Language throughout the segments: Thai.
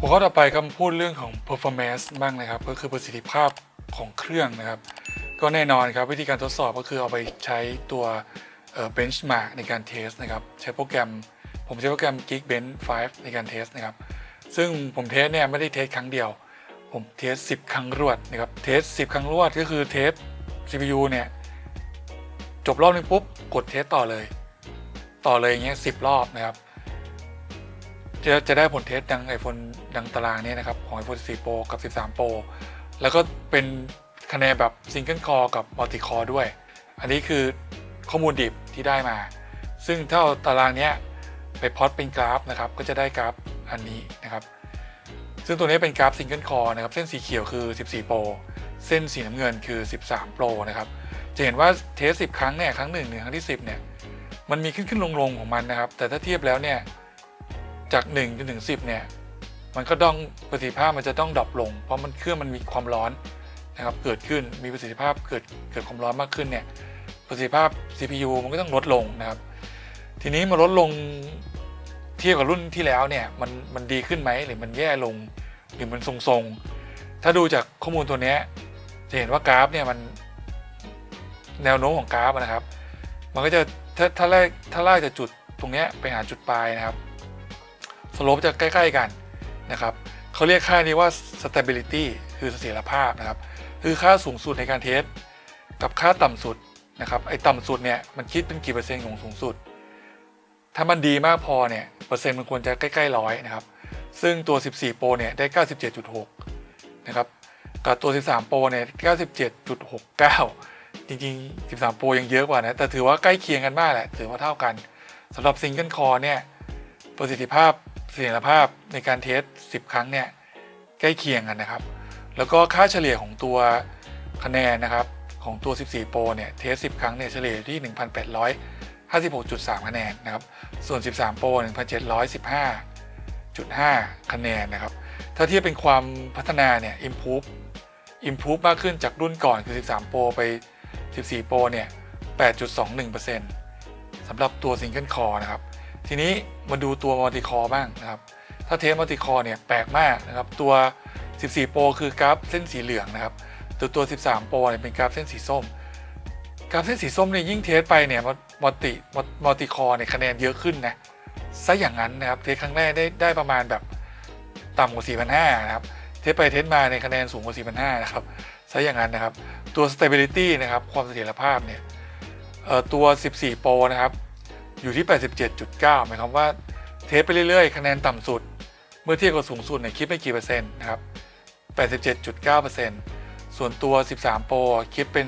หัวข้อต่อไปก็พูดเรื่องของ performance บ้างนะครับ ก็คือประสิทธิภาพของเครื่องนะครับ ก็แน่นอนครับวิธีการทดสอบก็คือเอาไปใช้ตัว benchmark ในการเทสนะครับ ใช้โปรแกรม ผมใช้โปรแกรม Geekbench 5 ในการเทสนะครับ ซึ่งผมเทสเนี่ยไม่ได้เทสครั้งเดียว ผมเทส 10 ครั้งรวดนะครับ เทส 10 ครั้งรวดก็คือเทส CPU เนี่ยจบรอบนึงปุ๊บกดเทสต่อเลย ต่อเลยอย่างเงี้ย10รอบนะครับ จะจะได้ผลเทสดัง iPhone ดังตารางนี่ยนะครับ ของ iPhone 14 Pro กับ 13 Pro แล้วก็เป็นคะแนนแบบ Single Core กับ Multi Core ด้วย อันนี้คือข้อมูลดิบที่ได้มา ซึ่งถ้าเอาตารางนี้ไปพอตเป็นกราฟนะครับ ก็จะได้กราฟอันนี้นะครับ ซึ่งตัวนี้เป็นกราฟ Single Core นะครับ เส้นสีเขียวคือ 14 Pro เส้นสีน้ำเงินคือ 13 Pro นะครับ จะเห็นว่าเทส 10 ครั้งเนี่ย ครั้งหนึ่งถึงครั้งที่ 10 เนี่ย มันมีขึ้นขึ้นลงลงของมันนะครับ แต่ถ้าเทียบแล้วเนี่ย จาก1จนถึง10เนี่ยมันก็ต้องประสิทธิภาพมันจะต้องดรอปลง เพราะมันเครื่องมันมีความร้อนนะครับเกิดขึ้นมีประสิทธิภาพเกิดเกิดความร้อนมากขึ้นเนี่ยประสิทธิภาพ CPU มันก็ต้องลดลงนะครับ ทีนี้มาลดลงเทียบกับรุ่นที่แล้วเนี่ยมันมันดีขึ้นไหมหรือมันแย่ลงหรือมันทรงๆ ถ้าดูจากข้อมูลตัวเนี้ยจะเห็นว่ากราฟเนี่ยมันแนวโน้มของกราฟนะครับ มันก็จะถ้าถ้าแรกถ้าลากจากจุดตรงเนี้ยไปหาจุดปลายนะครับ สโลปจะใกล้ ๆ กันนะครับเขาเรียกค่านี้ว่า stability คือเสถียรภาพนะครับ คือค่าสูงสุดในการเทส กับค่าต่ำสุดนะครับ ไอ้ต่ำสุดเนี่ยมันคิดเป็นกี่เปอร์เซ็นต์ของสูงสุด ถ้ามันดีมากพอเนี่ยเปอร์เซ็นต์มันควรจะใกล้ๆร้อยนะครับ ซึ่งตัว 14 Pro เนี่ยได้ 97.6 นะครับ กับตัว 13 Pro เนี่ย 97.69 จริงๆ 13 Pro ยังเยอะกว่านะ แต่ถือว่าใกล้เคียงกันมากแหละ ถือว่าเท่ากันสำหรับ Single Core เนี่ยประสิทธิภาพ เสถียรภาพในการเทส 10 ครั้งเนี่ยใกล้เคียงกันนะครับ แล้วก็ค่าเฉลี่ยของตัวคะแนนนะครับของตัว 14 Pro เนี่ยเทส 10 ครั้งเนี่ยเฉลี่ยที่ 1,856.3 คะแนนนะครับ ส่วน 13 Pro 1,715.5 คะแนนนะครับ ถ้าเทียบเป็นความพัฒนาเนี่ย improve improve มากขึ้นจากรุ่นก่อนคือ 13 Pro ไป 14 Pro เนี่ย 8.21%สำหรับตัว Single Core นะครับ ทีนี้มาดูตัว Multi Core บ้างนะครับ ถ้าเทส Multi Core เนี่ยแปลกมากนะครับตัว 14 Pro คือกราฟเส้นสีเหลืองนะครับตัวตัว 13 Pro เนี่ยเป็นกราฟเส้นสีส้ม กราฟเส้นสีส้มเนี่ยยิ่งเทสไปเนี่ยมัลติมัลติคอร์เนี่ยคะแนนเยอะขึ้นนะซะอย่างนั้นนะครับเทสครั้งแรกได้ได้ประมาณแบบต่ำกว่า 4,500นะครับเทสไปเทสมาในคะแนนสูงกว่า 4,500นะครับซะอย่างนั้นนะครับตัว stability นะครับความเสถียรภาพเนี่ยตัว 14 Pro นะครับ อยู่ที่ 87.9 หมายความว่าเทสไปเรื่อยๆ คะแนนต่ำสุด เมื่อเทียบกับสูงสุดเนี่ยคิดไม่กี่เปอร์เซ็นต์นะครับ 87.9%ส่วนตัว 13 Pro คิดเป็น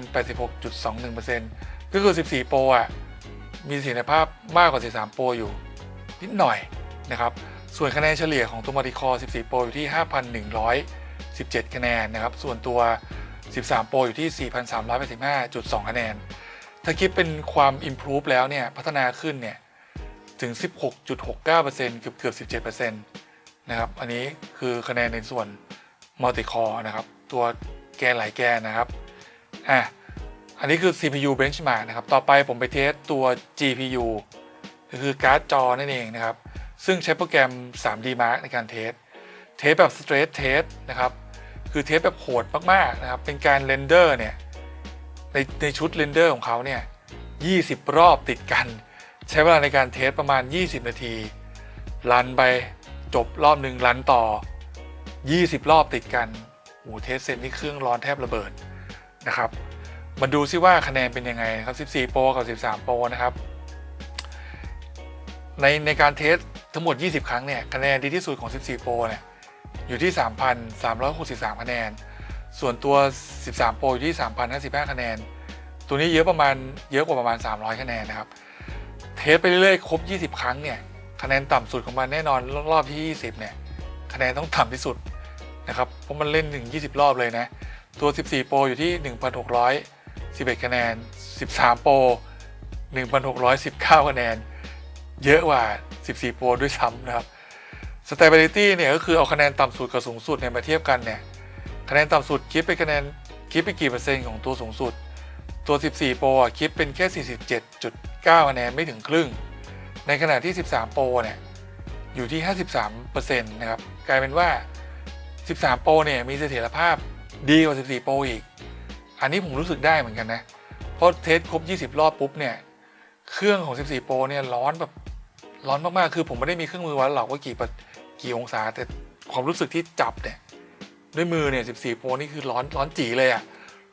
86.21%ก็คือ 14 Pro อะมีเสถียรภาพมากกว่า 13 Pro อยู่ นิดหน่อยนะครับ ส่วนคะแนนเฉลี่ยของตัว Multi Core 14 Pro อยู่ที่ 5,117 คะแนนนะครับ ส่วนตัว 13 Pro อยู่ที่ 4,385.2 คะแนน ถ้าคิดเป็นความ improve แล้วเนี่ย พัฒนาขึ้นเนี่ย ถึง 16.69%เกือบเกือบ17%นะครับ อันนี้คือคะแนนในส่วน Multi Core นะครับ ตัวแกนหลายแกนนะครับ อะ อันนี้คือ CPU benchmark นะครับ ต่อไปผมไปเทสตัว GPU ก็คือการ์ดจอนั่นเองนะครับ ซึ่งใช้โปรแกรม 3D Mark ในการเทส เทสแบบ straight test นะครับ คือเทสแบบโหดมากๆนะครับ เป็นการเรนเดอร์เนี่ย ในในชุดเรนเดอร์ของเขาเนี่ย 20 รอบติดกัน ใช้เวลาในการเทสประมาณ 20 นาที รันไปจบรอบหนึ่งรันต่อ 20 รอบติดกันโอ้เทสเสร็จนี่เครื่องร้อนแทบระเบิดนะครับมาดูซิว่าคะแนนเป็นยังไงครับ 14 Pro กับ 13 Pro นะครับ ในในการเทสทั้งหมด 20 ครั้งเนี่ย คะแนนดีที่สุดของ 14 Pro เนี่ย อยู่ที่ 3,363 คะแนน ส่วนตัว 13 Pro อยู่ที่ 3,055 คะแนน ตัวนี้เยอะประมาณเยอะกว่าประมาณ 300 คะแนนนะครับ เทสไปเรื่อยๆ ครบ 20 ครั้งเนี่ย คะแนนต่ำสุดของมันแน่นอนรอบที่ 20 เนี่ย คะแนนต้องต่ำที่สุดนะครับ เพราะมันเล่นถึง 20 รอบเลยนะ ตัว 14 Pro อยู่ที่ 1,611 คะแนน 13 Pro 1,619 คะแนน เยอะกว่า 14 Pro ด้วยซ้ำนะครับ Stability เนี่ยก็คือเอาคะแนนต่ำสุดกับสูงสุดเนี่ยมาเทียบกันเนี่ย คะแนนต่ำสุดคิดเป็นคะแนนคิดเป็นกี่เปอร์เซ็นต์ของตัวสูงสุด ตัว 14 Pro อะคิดเป็นแค่ 47.9 คะแนนไม่ถึงครึ่ง ในขณะที่ 13 Pro เนี่ยอยู่ที่ 53%นะครับกลายเป็นว่า 13 Pro เนี่ยมีเสถียรภาพดีกว่า 14 Pro อีก อันนี้ผมรู้สึกได้เหมือนกันนะ เพราะเทสครบ 20 รอบปุ๊บเนี่ยเครื่องของ 14 Pro เนี่ยร้อนแบบร้อนมากๆ คือผมไม่ได้มีเครื่องมือวัดหรอกว่ากี่ปะกี่องศา แต่ความรู้สึกที่จับเนี่ย ด้วยมือเนี่ย14 Pro นี่คือร้อนร้อนจีเลยอะ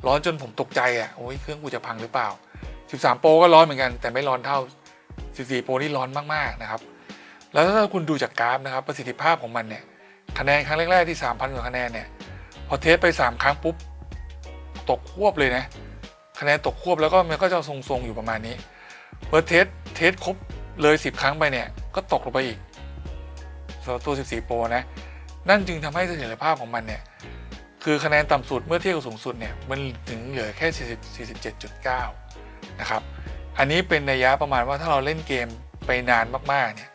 ร้อนจนผมตกใจอะโอ้ยเครื่องกูจะพังหรือเปล่า 13 Pro ก็ร้อนเหมือนกัน แต่ไม่ร้อนเท่า 14 Pro นี่ร้อนมากๆนะครับ แล้วถ้าคุณดูจากกราฟนะครับประสิทธิภาพของมันเนี่ยคะแนนครั้งแรกๆที่ 3,000กว่าคะแนนเนี่ยพอเทสไป 3 ครั้งปุ๊บตกควบเลยนะคะแนนตกควบแล้วก็มันก็จะทรงๆอยู่ประมาณนี้เมื่อเทสเทสครบเลย 10 ครั้งไปเนี่ยก็ตกลงไปอีกสำหรับตัว 14 Pro นะ นั่นจึงทำให้เสถียรภาพของมันเนี่ยคือคะแนนต่ำสุดเมื่อเทียบกับสูงสุดเนี่ยมันถึงเหลือแค่40 47.9นะครับอันนี้เป็นนัยยะประมาณว่าถ้าเราเล่นเกมไปนานมากๆเนี่ย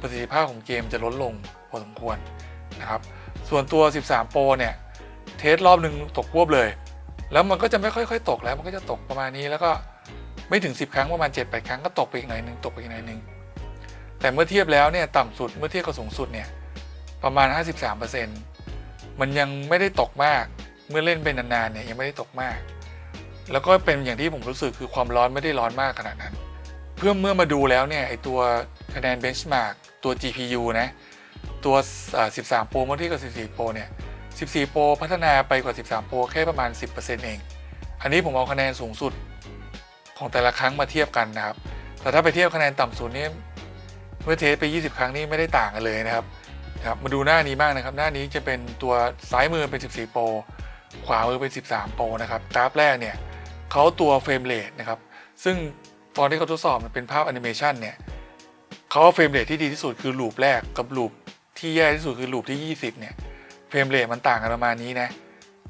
ประสิทธิภาพของเกมจะลดลงพอสมควรนะครับส่วนตัว 13 Pro เนี่ยเทสรอบหนึ่งตกควบเลย แล้วมันก็จะไม่ค่อยๆตกแล้วมันก็จะตกประมาณนี้แล้วก็ไม่ถึง 10 ครั้งประมาณ 7-8 ครั้งก็ตกไปอีกหน่อยหนึ่งตกไปอีกหน่อยหนึ่งแต่เมื่อเทียบแล้วเนี่ยต่ำสุดเมื่อเทียบกับสูงสุดเนี่ย ประมาณ 53%มันยังไม่ได้ตกมาก เมื่อเล่นไปนานๆเนี่ยยังไม่ได้ตกมาก แล้วก็เป็นอย่างที่ผมรู้สึกคือความร้อนไม่ได้ร้อนมากขนาดนั้น เพื่อเมื่อมาดูแล้วเนี่ยไอตัวคะแนนเบนช์มาร์กตัว GPU นะตัวอ่า13 Pro เมื่อทียบกับ 14 Pro เนี่ย 14 Pro พัฒนาไปกว่า 13 Pro แค่ประมาณ 10%เอง อันนี้ผมเอาคะแนนสูงสุดของแต่ละครั้งมาเทียบกันนะครับ แต่ถ้าไปเทียบคะแนนต่ำสุดนี่เมื่อเทสไป 20 ครั้งนี่ไม่ได้ต่างกันเลยนะครับ ครับมาดูหน้านี้บ้างนะครับ หน้านี้จะเป็นตัวซ้ายมือเป็น 14 Pro ขวามือเป็น 13 Pro นะครับกราฟแรกเนี่ยเขาตัวเฟรมเรทนะครับ ซึ่งตอนที่เขาทดสอบมันเป็นภาพแอนิเมชันเนี่ยเขาเอาเฟรมเรทที่ดีที่สุดคือลูปแรกกับลูปที่แย่ที่สุดคือลูปที่ 20 เนี่ยเฟรมเรทมันต่างกันประมาณนี้นะ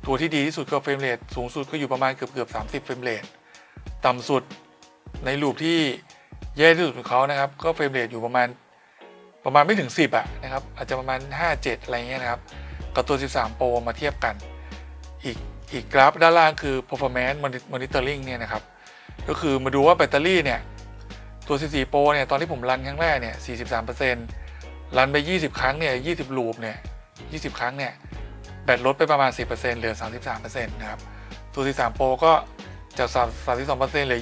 ตัวที่ดีที่สุดก็เฟรมเรทสูงสุดก็อยู่ประมาณเกือบเกือบ30เฟรมเรทต่ำสุดในลูปที่แย่ที่สุดของเขานะครับ ก็เฟรมเรทอยู่ประมาณ ประมาณไม่ถึง 10อะนะครับอาจจะประมาณ 5 7 อะไรเงี้ยนะครับ กับตัว 13 Pro มาเทียบกัน อีกอีกกราฟด้านล่างคือ performance monitoring เนี่ยนะครับ ก็คือมาดูว่าแบตเตอรี่เนี่ยตัว 14 Pro เนี่ยตอนที่ผมรันครั้งแรกเนี่ย 43%รันไป 20 ครั้งเนี่ย 20 ลูปเนี่ย 20 ครั้งเนี่ยแบตลดไปประมาณ 10%เหลือ 33%นะครับตัว 13 Pro ก็จาก32%เหลือ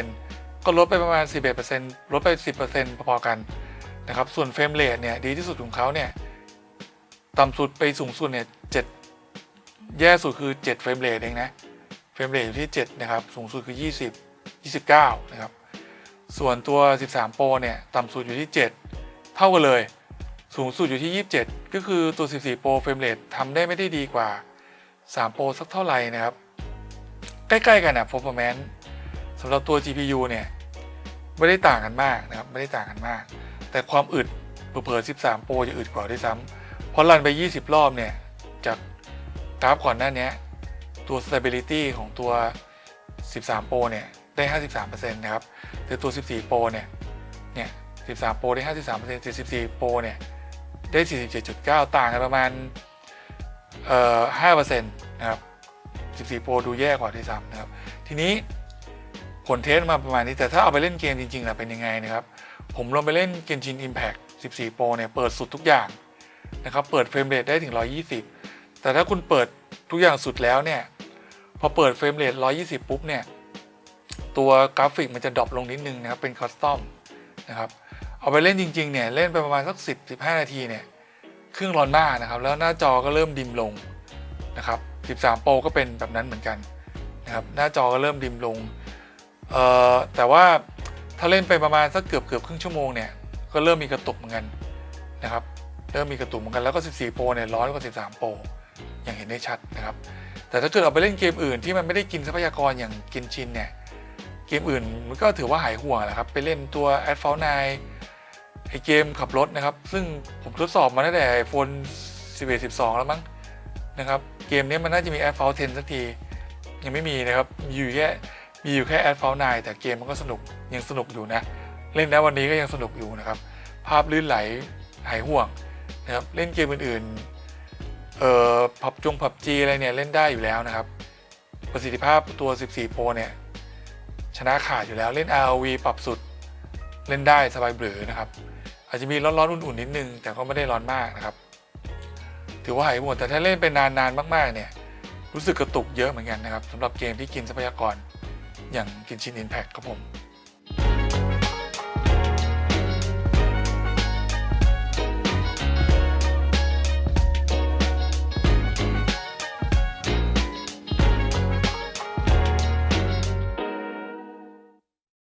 21%ก็ลดไปประมาณ 11%ลดไป 10%พอๆกัน นะครับ ส่วนเฟรมเรทเนี่ยดีที่สุดของเขาเนี่ยต่ำสุดไปสูงสุดเนี่ย7แย่สุดคือ7เฟรมเรทเองนะเฟรมเรทอยู่ที่ 7 นะครับ สูงสุดคือ 20 29 นะครับ ส่วนตัว 13 Pro เนี่ย ต่ำสุดอยู่ที่ 7 เท่ากันเลย สูงสุดอยู่ที่ 27 ก็คือตัว 14 Pro เฟรมเรททำได้ไม่ได้ดีกว่า 3 Pro สักเท่าไหร่นะครับ ใกล้ๆกันนะ performance สำหรับตัว GPU เนี่ย ไม่ได้ต่างกันมากนะครับ ไม่ได้ต่างกันมาก แต่ความอึดเผลอๆ13 Pro จะอึดกว่าด้วยซ้ำเพราะรันไป 20 รอบเนี่ย จากกราฟก่อนหน้านี้ตัว stability ของตัว 13 Pro เนี่ย ได้ 53%นะครับ แต่ตัว 14 Pro เนี่ย เนี่ย 13 Pro ได้ 53% 14 Pro เนี่ย ได้ 47.9 ต่างกันประมาณ เอ่อ5%นะครับ 14 Pro ดูแย่กว่าที่ซ้ำนะครับ ทีนี้ผลเทสมาประมาณนี้ แต่ถ้าเอาไปเล่นเกมจริงๆล่ะเป็นยังไงนะครับ ผมลองไปเล่น Genshin Impact 14 Pro เนี่ยเปิดสุดทุกอย่างนะครับเปิดเฟรมเรทได้ถึง 120 แต่ถ้าคุณเปิดทุกอย่างสุดแล้วเนี่ยพอเปิดเฟรมเรท120 ปุ๊บเนี่ยตัวกราฟิกมันจะดรอปลงนิดนึงนะครับเป็นคัสตอมนะครับเอาไปเล่นจริงๆเนี่ยเล่นไปประมาณสัก 10 15 นาทีเนี่ยเครื่องร้อนมานะครับแล้วหน้าจอก็เริ่มดิมลงนะครับ 13 Pro ก็เป็นแบบนั้นเหมือนกันนะครับหน้าจอก็เริ่มดิมลงเอ่อแต่ว่า ถ้าเล่นไปประมาณสักเกือบเกือบครึ่งชั่วโมงเนี่ยก็เริ่มมีกระตุกเหมือนกันนะครับเริ่มมีกระตุกเหมือนกันแล้วก็ 14 Pro เนี่ยร้อนกว่า 13 Pro อย่างเห็นได้ชัดนะครับแต่ถ้าเกิดเอาไปเล่นเกมอื่นที่มันไม่ได้กินทรัพยากรอย่างกินชินเนี่ยเกมอื่นมันก็ถือว่าหายห่วงแหละครับไปเล่นตัว a d f a l 9ไอเกมขับรถนะครับซึ่งผมทดสอบมาตั้งแต่ iPhone 11 12 แล้วมั้งนะครับเกมนี้มันน่าจะมี a d f a l 10 สักที ยังไม่มีนะครับอยู่แค่ มีอยู่แค่แอดฟอลไนแต่เกมมันก็สนุกยังสนุกอยู่นะ เล่นนะวันนี้ก็ยังสนุกอยู่นะครับ ภาพลื่นไหลหายห่วงนะครับเล่นเกมอื่นๆเอ่อผับจงผับจีอะไรเนี่ยเล่นได้อยู่แล้วนะครับ ประสิทธิภาพตัว 14 Pro เนี่ยชนะขาดอยู่แล้วเล่น ROV ปรับสุดเล่นได้สบายเบือนะครับ อาจจะมีร้อนๆอ,อุ่นๆนนิดนึง แต่ก็ไม่ได้ร้อนมากนะครับ ถือว่าหายห่วงแต่ถ้าเล่นไป็นนานๆมากๆเนี่ยรู้สึกกระตุกเยอะเหมือนกันนะครับสำหรับเกมที่กินทรัพยากร อย่างกินชินอินแพคครับผม